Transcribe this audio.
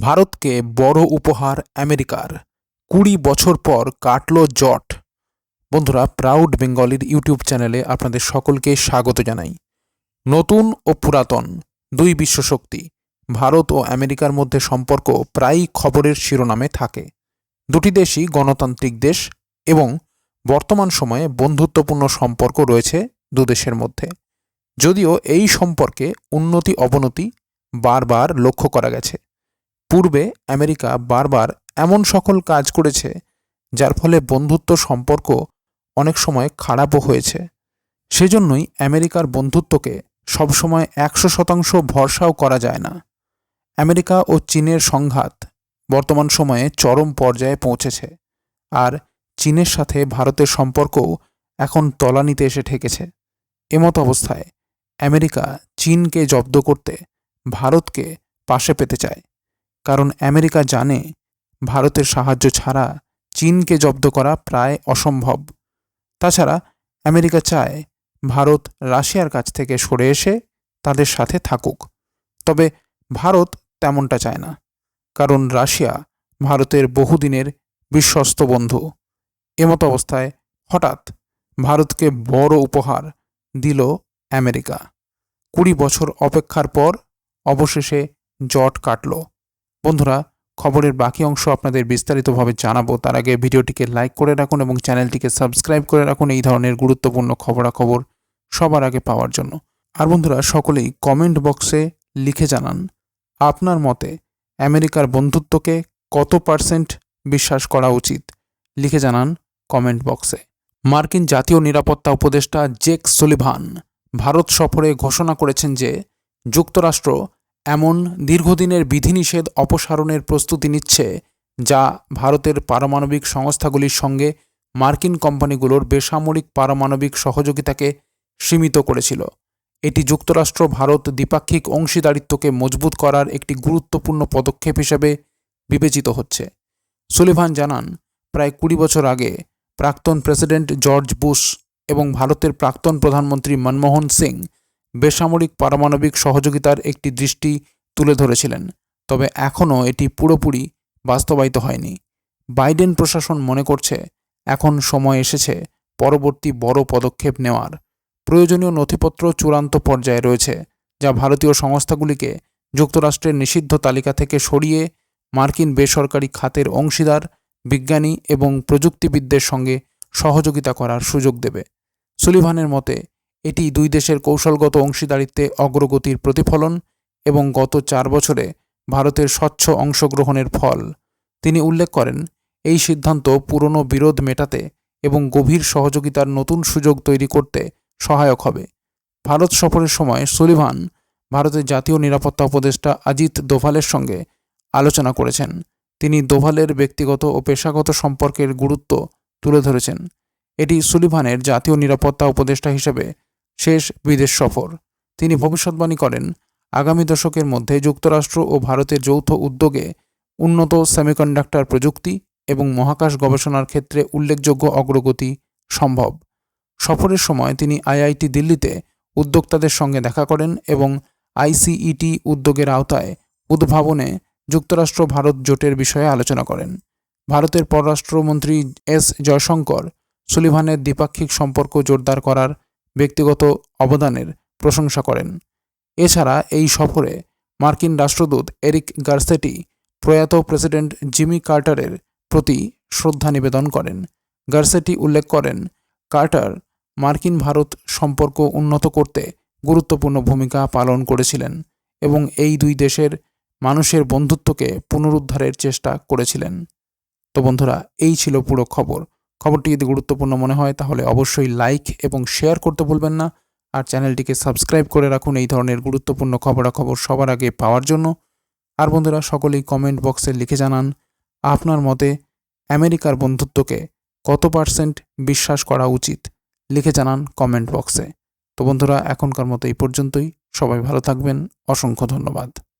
ভারতকে বড় উপহার আমেরিকার। কুড়ি বছর পর কাটল জট। বন্ধুরা প্রাউড বেঙ্গলির ইউটিউব চ্যানেলে আপনাদের সকলকে স্বাগত জানাই। নতুন ও পুরাতন দুই বিশ্বশক্তি ভারত ও আমেরিকার মধ্যে সম্পর্ক প্রায়ই খবরের শিরোনামে থাকে। দুটি দেশই গণতান্ত্রিক দেশ এবং বর্তমান সময়ে বন্ধুত্বপূর্ণ সম্পর্ক রয়েছে দুদেশের মধ্যে। যদিও এই সম্পর্কে উন্নতি অবনতি বারবার লক্ষ্য করা গেছে। পূর্বে আমেরিকা বারবার এমন সকল কাজ করেছে, যার ফলে বন্ধুত্ব সম্পর্ক অনেক সময় খারাপও হয়েছে। সেজন্যই আমেরিকার বন্ধুত্বকে সবসময় একশো শতাংশ ভরসাও করা যায় না। আমেরিকা ও চীনের সংঘাত বর্তমান সময়ে চরম পর্যায়ে পৌঁছেছে, আর চীনের সাথে ভারতের সম্পর্কও এখন তলানিতে এসে ঠেকেছে। এমত অবস্থায় আমেরিকা চীনকে জব্দ করতে ভারতকে পাশে পেতে চায়। কারণ আমেরিকা জানে ভারতের সাহায্য ছাড়া চীনকে জব্দ করা প্রায় অসম্ভব। তাছাড়া আমেরিকা চায় ভারত রাশিয়ার কাছ থেকে সরে এসে তাদের সাথে থাকুক। তবে ভারত তেমনটা চায় না, কারণ রাশিয়া ভারতের বহুদিনের বিশ্বস্ত বন্ধু। এমতো অবস্থায় হঠাৎ ভারতকে বড় উপহার দিল আমেরিকা। কুড়ি বছর অপেক্ষার পর অবশেষে জট কাটল। বন্ধুরা, খবরের বাকি অংশ আপনাদের বিস্তারিতভাবে জানাব। তার আগে ভিডিওটিকে লাইক করে রাখুন এবং চ্যানেলটিকে সাবস্ক্রাইব করে রাখুন এই ধরনের গুরুত্বপূর্ণ খবরাখবর সবার আগে পাওয়ার জন্য। আর বন্ধুরা, সকলেই কমেন্ট বক্সে লিখে জানান, আপনার মতে আমেরিকার বন্ধুত্বকে কত পার্সেন্ট বিশ্বাস করা উচিত? লিখে জানান কমেন্ট বক্সে মার্কিন জাতীয় নিরাপত্তা উপদেষ্টা জেক সুলিভান ভারত সফরে ঘোষণা করেছেন যে, যুক্তরাষ্ট্র এমন দীর্ঘদিনের বিধিনিষেধ অপসারণের প্রস্তুতি নিচ্ছে, যা ভারতের পারমাণবিক সংস্থাগুলির সঙ্গে মার্কিন কোম্পানিগুলোর বেসামরিক পারমাণবিক সহযোগিতাকে সীমিত করেছিল। এটি যুক্তরাষ্ট্র, ভারত দ্বিপাক্ষিক অংশীদারিত্বকে মজবুত করার একটি গুরুত্বপূর্ণ পদক্ষেপ হিসেবে বিবেচিত হচ্ছে। সুলিভান জানান, প্রায় কুড়ি বছর আগে প্রাক্তন প্রেসিডেন্ট জর্জ বুশ এবং ভারতের প্রাক্তন প্রধানমন্ত্রী মনমোহন সিং বেসামরিক পারমাণবিক সহযোগিতার একটি দৃষ্টি তুলে ধরেছিলেন, তবে এখনও এটি পুরোপুরি বাস্তবায়িত হয়নি। বাইডেন প্রশাসন মনে করছে, এখন সময় এসেছে পরবর্তী বড় পদক্ষেপ নেওয়ার। প্রয়োজনীয় নথিপত্র চূড়ান্ত পর্যায়ে রয়েছে, যা ভারতীয় সংস্থাগুলিকে যুক্তরাষ্ট্রের নিষিদ্ধ তালিকা থেকে সরিয়ে মার্কিন বেসরকারি খাতের অংশীদার, বিজ্ঞানী এবং প্রযুক্তিবিদদের সঙ্গে সহযোগিতা করার সুযোগ দেবে। সুলিভানের মতে এটি দুই দেশের কৌশলগত অংশীদারিত্বে অগ্রগতির প্রতিফলন এবং গত চার বছরে ভারতের স্বচ্ছ অংশগ্রহণের ফল। তিনি উল্লেখ করেন, এই সিদ্ধান্ত পুরনো বিরোধ মেটাতে এবং গভীর সহযোগিতার নতুন সুযোগ তৈরি করতে সহায়ক হবে। ভারত সফরের সময় সুলিভান, ভারতের জাতীয় নিরাপত্তা উপদেষ্টা অজিত দোভালের সঙ্গে আলোচনা করেছেন। তিনি দোভালের ব্যক্তিগত ও পেশাগত সম্পর্কের গুরুত্ব তুলে ধরেছেন। এটি সুলিভানের জাতীয় নিরাপত্তা উপদেষ্টা হিসেবে শেষ বিদেশ সফর। তিনি ভবিষ্যৎবাণী করেন, আগামী দশকের মধ্যে যুক্তরাষ্ট্র ও ভারতের যৌথ উদ্যোগে উন্নত সেমিকন্ডাক্টর প্রযুক্তি এবং মহাকাশ গবেষণার ক্ষেত্রে উল্লেখযোগ্য অগ্রগতি সম্ভব। সফরের সময় তিনি আইআইটি দিল্লিতে উদ্যোক্তাদের সঙ্গে দেখা করেন এবং আইসিইটি উদ্যোগের আওতায় উদ্ভাবনে যুক্তরাষ্ট্র ভারত জোটের বিষয়ে আলোচনা করেন। ভারতের পররাষ্ট্রমন্ত্রী এস জয়শঙ্কর, সুলিভানের দ্বিপাক্ষিক সম্পর্ক জোরদার করার ব্যক্তিগত অবদানের প্রশংসা করেন। এছাড়া এই সফরে মার্কিন রাষ্ট্রদূত এরিক গার্সেটি প্রয়াত প্রেসিডেন্ট জিমি কার্টারের প্রতি শ্রদ্ধা নিবেদন করেন। গার্সেটি উল্লেখ করেন, কার্টার মার্কিন ভারত সম্পর্ক উন্নত করতে গুরুত্বপূর্ণ ভূমিকা পালন করেছিলেন এবং এই দুই দেশের মানুষের বন্ধুত্বকে পুনরুদ্ধারের চেষ্টা করেছিলেন। তো বন্ধুরা, এই ছিল পুরো খবর। খবরটি যদি গুরুত্বপূর্ণ মনে হয়, তাহলে অবশ্যই লাইক এবং শেয়ার করতে ভুলবেন না। আর চ্যানেলটিকে সাবস্ক্রাইব করে রাখুন এই ধরনের গুরুত্বপূর্ণ খবরাখবর সবার আগে পাওয়ার জন্য। আর বন্ধুরা, সকলেই কমেন্ট বক্সে লিখে জানান, আপনার মতে আমেরিকার বন্ধুত্বকে কত পার্সেন্ট বিশ্বাস করা উচিত? লিখে জানান কমেন্ট বক্সে তো বন্ধুরা, এখনকার মতো এই পর্যন্তই। সবাই ভালো থাকবেন। অসংখ্য ধন্যবাদ।